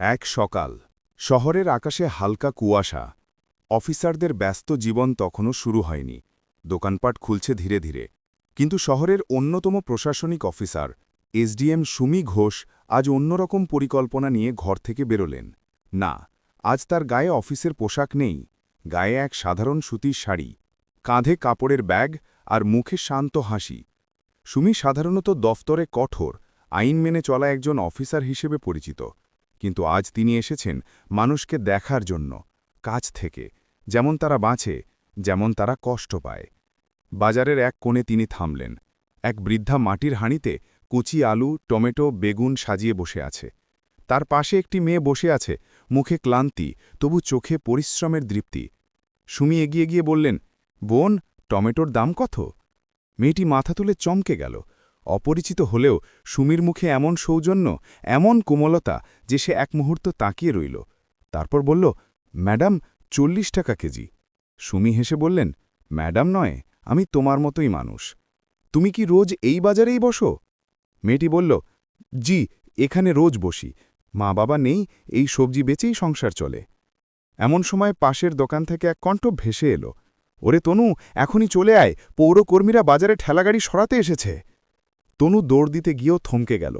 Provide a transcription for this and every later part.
এক সকাল। শহরের আকাশে হালকা কুয়াশা। অফিসারদের ব্যস্ত জীবন তখনও শুরু হয়নি। দোকানপাট খুলছে ধীরে ধীরে। কিন্তু শহরের অন্যতম প্রশাসনিক অফিসার, এসডিএম সুমি ঘোষ, আজ অন্যরকম পরিকল্পনা নিয়ে ঘর থেকে বেরোলেন। না, আজ তার গায়ে অফিসের পোশাক নেই। গায়ে এক সাধারণ সুতির শাড়ি। কাঁধে কাপড়ের ব্যাগ আর মুখে শান্ত হাসি। সুমি সাধারণত দফতরে কঠোর, আইন মেনে চলা একজন অফিসার হিসেবে পরিচিত। কিন্তু আজ তিনি এসেছেন মানুষকে দেখার জন্য, কাছ থেকে, যেমন তারা বাঁচে, যেমন তারা কষ্ট পায়। বাজারের এক কোণে তিনি থামলেন। এক বৃদ্ধা মাটির হাঁড়িতে কুচি আলু, টমেটো, বেগুন সাজিয়ে বসে আছে। তার পাশে একটি মেয়ে বসে আছে, মুখে ক্লান্তি, তবু চোখে পরিশ্রমের দৃপ্তি। সুমি এগিয়ে গিয়ে বললেন, বোন, টমেটোর দাম কত? মেয়েটি মাথা তুলে চমকে গেল। অপরিচিত হলেও সুমির মুখে এমন সৌজন্য, এমন কোমলতা যে সে এক মুহূর্ত তাকিয়ে রইল। তারপর বলল, ম্যাডাম, চল্লিশ টাকা কেজি। সুমি হেসে বললেন, ম্যাডাম নয়, আমি তোমার মতোই মানুষ। তুমি কি রোজ এই বাজারেই বসো? মেয়েটি বলল, জি, এখানে রোজ বসি। মা বাবা নেই, এই সবজি বেচেই সংসার চলে। এমন সময় পাশের দোকান থেকে এক কণ্ঠ ভেসে এলো, ওরে তনু, এখনই চলে আয়, পৌরকর্মীরা বাজারে ঠেলাগাড়ি সরাতে এসেছে। তনু দৌড় দিতে গিয়েও থমকে গেল।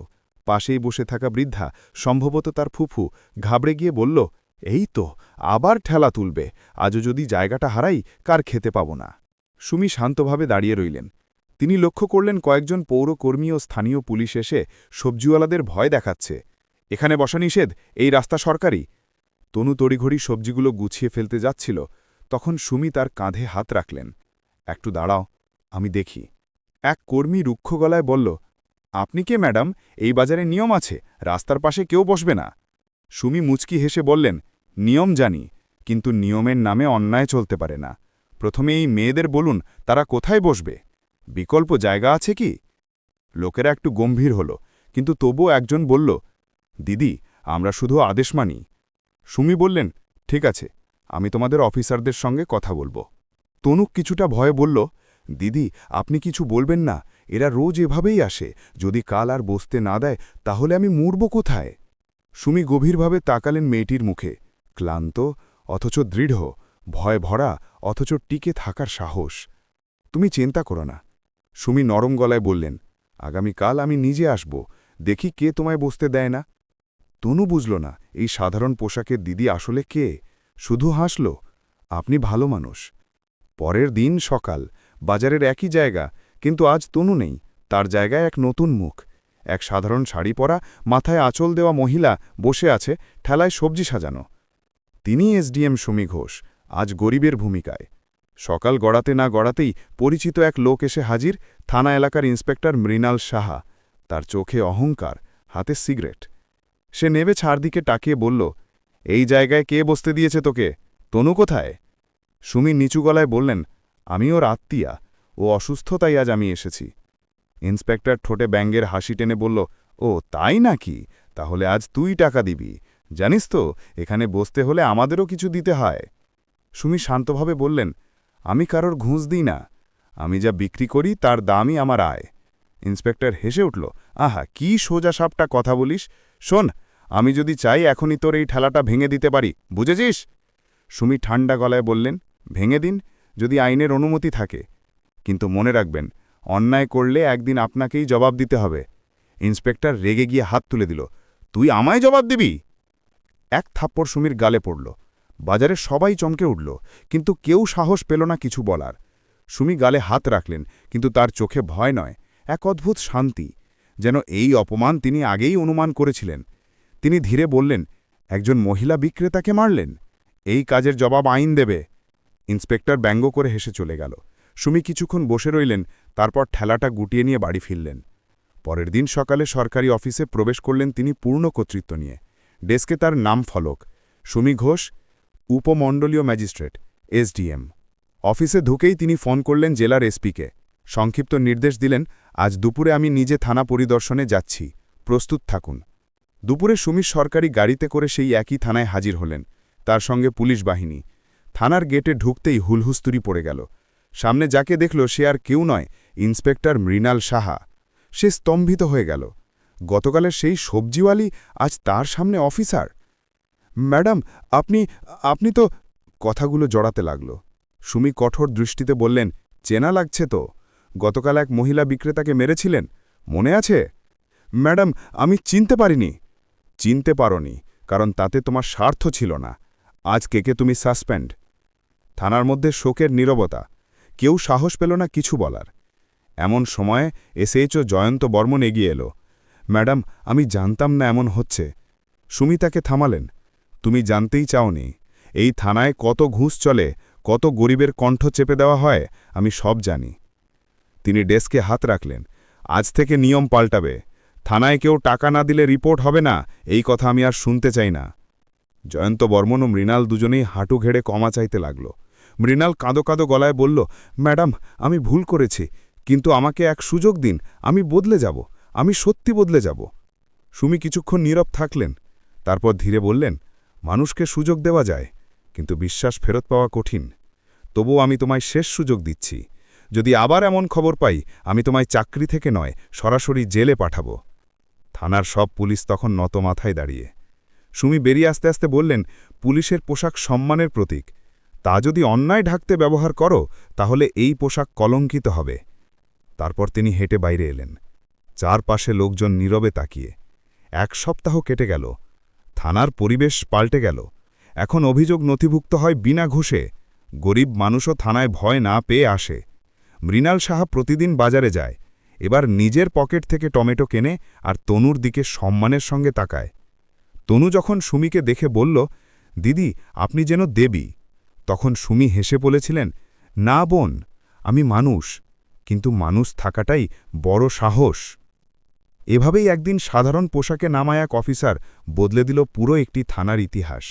পাশেই বসে থাকা বৃদ্ধা সম্ভবত তার ফুফু ঘাবড়ে গিয়ে বলল, এই তো, আবার ঠেলা তুলবে। আজও যদি জায়গাটা হারাই, কার খেতে পাব না? সুমি শান্তভাবে দাঁড়িয়ে রইলেন। তিনি লক্ষ্য করলেন কয়েকজন পৌরকর্মী ও স্থানীয় পুলিশ এসে সবজিওয়ালাদের ভয় দেখাচ্ছে। এখানে বসা নিষেধ, এই রাস্তা সরকারি? তনু তড়িঘড়ি সবজিগুলো গুছিয়ে ফেলতে যাচ্ছিল। তখন সুমি তার কাঁধে হাত রাখলেন। একটু দাঁড়াও, আমি দেখি। এক কর্মী রুক্ষ গলায় বলল, আপনি কে, ম্যাডাম? এই বাজারে নিয়ম আছে, রাস্তার পাশে কেউ বসবে না। সুমি মুচকি হেসে বললেন, নিয়ম জানি, কিন্তু নিয়মের নামে অন্যায় চলতে পারে না। প্রথমে এই মেয়েদের বলুন, তারা কোথায় বসবে? বিকল্প জায়গা আছে কি? লোকেরা একটু গম্ভীর হল, কিন্তু তবুও একজন বলল, দিদি, আমরা শুধু আদেশ মানি। সুমি বললেন, ঠিক আছে, আমি তোমাদের অফিসারদের সঙ্গে কথা বলব। তনুক কিছুটা ভয়ে বলল দিদি, আপনি কিছু বলবেন না। এরা রোজ এভাবেই আসে। যদি কাল আর বসতে না দেয়, তাহলে আমি মরব কোথায়? সুমি গভীরভাবে তাকালেন মেয়েটির মুখে। ক্লান্ত, অথচ দৃঢ়, ভয় ভরা, অথচ টিকে থাকার সাহস। তুমি চিন্তা করো না। সুমি নরম গলায় বললেন আগামীকাল আমি নিজে আসব। দেখি কে তোমায় বসতে দেয় না? তনু বুঝল না, এই সাধারণ পোশাকের দিদি আসলে কে? শুধু হাসল, আপনি ভালো মানুষ। পরের দিন সকাল বাজারের একই জায়গা, কিন্তু আজ তনু নেই, তার জায়গায় এক নতুন মুখ। এক সাধারণ শাড়ি পরা, মাথায় আঁচল দেওয়া মহিলা বসে আছে, ঠেলায় সবজি সাজানো। তিনি এসডিএম সুমি ঘোষ, আজ গরিবের ভূমিকায়। সকাল গড়াতে না গড়াতেই পরিচিত এক লোক এসে হাজির, থানা এলাকার ইন্সপেক্টর মৃণাল সাহা। তার চোখে অহংকার, হাতে সিগারেট। সে নেবে ছাড়দিকে টাকিয়ে বলল, এই জায়গায় কে বসতে দিয়েছে তোকে? তনু কোথায়? সুমি নিচু গলায় বললেন আমি ওর আত্মীয়া ও অসুস্থ তাই আজ আমি এসেছি। ইন্সপেক্টর ঠোঁটে ব্যাঙ্গের হাসি টেনে বলল, ও, তাই নাকি? তাহলে আজ তুই টাকা দিবি। জানিস তো, এখানে বসতে হলে আমাদেরও কিছু দিতে হয়। সুমি শান্তভাবে বললেন, আমি কারোর ঘুষ দিই না। আমি যা বিক্রি করি তার দামই আমার আয়। ইন্সপেক্টর হেসে উঠল, আহা, কি সোজা সাপটা কথা বলিস। শোন, আমি যদি চাই এখনই তোর এই ঠেলাটা ভেঙে দিতে পারি, বুঝেছিস? সুমি ঠান্ডা গলায় বললেন, ভেঙে দিন। যদি আইনের অনুমতি থাকে। কিন্তু মনে রাখবেন, অন্যায় করলে একদিন আপনাকেই জবাব দিতে হবে। ইন্সপেক্টর রেগে গিয়ে হাত তুলে দিল, তুই আমায় জবাব দিবি? এক থাপ্পড় সুমির গালে পড়ল। বাজারে সবাই চমকে উঠল, কিন্তু কেউ সাহস পেল না কিছু বলার। সুমি গালে হাত রাখলেন, কিন্তু তার চোখে ভয় নয়, এক অদ্ভুত শান্তি, যেন এই অপমান তিনি আগেই অনুমান করেছিলেন। তিনি ধীরে বললেন, একজন মহিলা বিক্রেতাকে মারলেন? এই কাজের জবাব আইন দেবে। ইন্সপেক্টর ব্যঙ্গ করে হেসে চলে গেল। সুমি কিছুক্ষণ বসে রইলেন, তারপর ঠেলাটা গুটিয়ে নিয়ে বাড়ি ফিরলেন। পরের দিন সকালে সরকারি অফিসে প্রবেশ করলেন তিনি পূর্ণ কর্তৃত্ব নিয়ে। ডেস্কে তার নাম ফলক, সুমি ঘোষ, উপমণ্ডলীয় ম্যাজিস্ট্রেট, এসডিএম। অফিসে ঢুকেই তিনি ফোন করলেন জেলার এসপিকে। সংক্ষিপ্ত নির্দেশ দিলেন, আজ দুপুরে আমি নিজে থানা পরিদর্শনে যাচ্ছি। প্রস্তুত থাকুন। দুপুরে সুমির সরকারি গাড়িতে করে সেই একই থানায় হাজির হলেন। তার সঙ্গে পুলিশ বাহিনী। থানার গেটে ঢুকতেই হুলহুস্তুরি পড়ে গেল। সামনে যাকে দেখল সে আর কেউ নয়, ইন্সপেক্টর মৃণাল সাহা। সে স্তম্ভিত হয়ে গেল। গতকালের সেই সবজিওয়ালি আজ তার সামনে অফিসার? ম্যাডাম, আপনি আপনি তো কথাগুলো জড়াতে লাগল। সুমি কঠোর দৃষ্টিতে বললেন, চেনা লাগছে তো। গতকাল এক মহিলা বিক্রেতাকে মেরেছিলেন। মনে আছে? ম্যাডাম, আমি চিনতে পারিনি। চিনতে পারোনি, কারণ তাতে তোমার স্বার্থ ছিল না। আজ কেকে তুমি সাসপেন্ড? থানার মধ্যে শোকের নীরবতা। কেউ সাহস পেল না কিছু বলার। এমন সময়ে এসএইচও জয়ন্ত বর্মন এগিয়ে এলো। ম্যাডাম, আমি জানতাম না এমন হচ্ছে। সুমি তাকে থামালেন। তুমি জানতেই চাওনি। এই থানায় কত ঘুষ চলে, কত গরিবের কণ্ঠ চেপে দেওয়া হয়, আমি সব জানি। তিনি ডেস্কে হাত রাখলেন। আজ থেকে নিয়ম পাল্টাবে। থানায় কেউ টাকা না দিলে রিপোর্ট হবে না, এই কথা আমি আর শুনতে চাই না। জয়ন্ত বর্মন ও মৃণাল দুজনেই হাঁটু ঘেড়ে কমা চাইতে লাগল। মৃণাল কাঁদো কাঁদো গলায় বলল, ম্যাডাম, আমি ভুল করেছি, কিন্তু আমাকে এক সুযোগ দিন, আমি বদলে যাব, আমি সত্যি বদলে যাব সুমি কিছুক্ষণ নীরব থাকলেন, তারপর ধীরে বললেন, মানুষকে সুযোগ দেওয়া যায়, কিন্তু বিশ্বাস ফেরত পাওয়া কঠিন। তবুও আমি তোমায় শেষ সুযোগ দিচ্ছি। যদি আবার এমন খবর পাই, আমি তোমায় চাকরি থেকে নয়, সরাসরি জেলে পাঠাবো থানার সব পুলিশ তখন নত মাথায় দাঁড়িয়ে। সুমি বেরিয়ে আস্তে আস্তে বললেন, পুলিশের পোশাক সম্মানের প্রতীক তা যদি অন্যায় ঢাকতে ব্যবহার করো, তাহলে এই পোশাক কলঙ্কিত হবে। তারপর তিনি হেঁটে বাইরে এলেন। চারপাশে লোকজন নীরবে তাকিয়ে। এক সপ্তাহ কেটে গেল। থানার পরিবেশ পাল্টে গেল। এখন অভিযোগ নথিভুক্ত হয় বিনা ঘুষে। গরিব মানুষও থানায় ভয় না পেয়ে আসে। মৃণাল সাহা প্রতিদিন বাজারে যায়। এবার নিজের পকেট থেকে টমেটো কেনে আর তনুর দিকে সম্মানের সঙ্গে তাকায়। তনু যখন সুমিকে দেখে বলল, দিদি, আপনি যেন দেবী। তখন সুমি হেসে বলেছিলেন, না বোন, আমি মানুষ, কিন্তু মানুষ থাকাটাই বড় সাহস। এভাবেই একদিন সাধারণ পোশাকে নামায় এক অফিসার বদলে দিল পুরো একটি থানার ইতিহাস।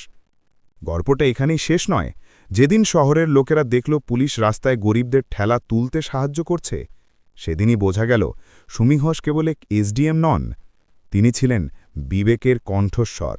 গল্পটা এখানেই শেষ নয়। যেদিন শহরের লোকেরা দেখল পুলিশ রাস্তায় গরিবদের ঠেলা তুলতে সাহায্য করছে, সেদিনই বোঝা গেল সুমিঘোষ কেবল এক এসডিএম নন, তিনি ছিলেন বিবেকের কণ্ঠস্বর।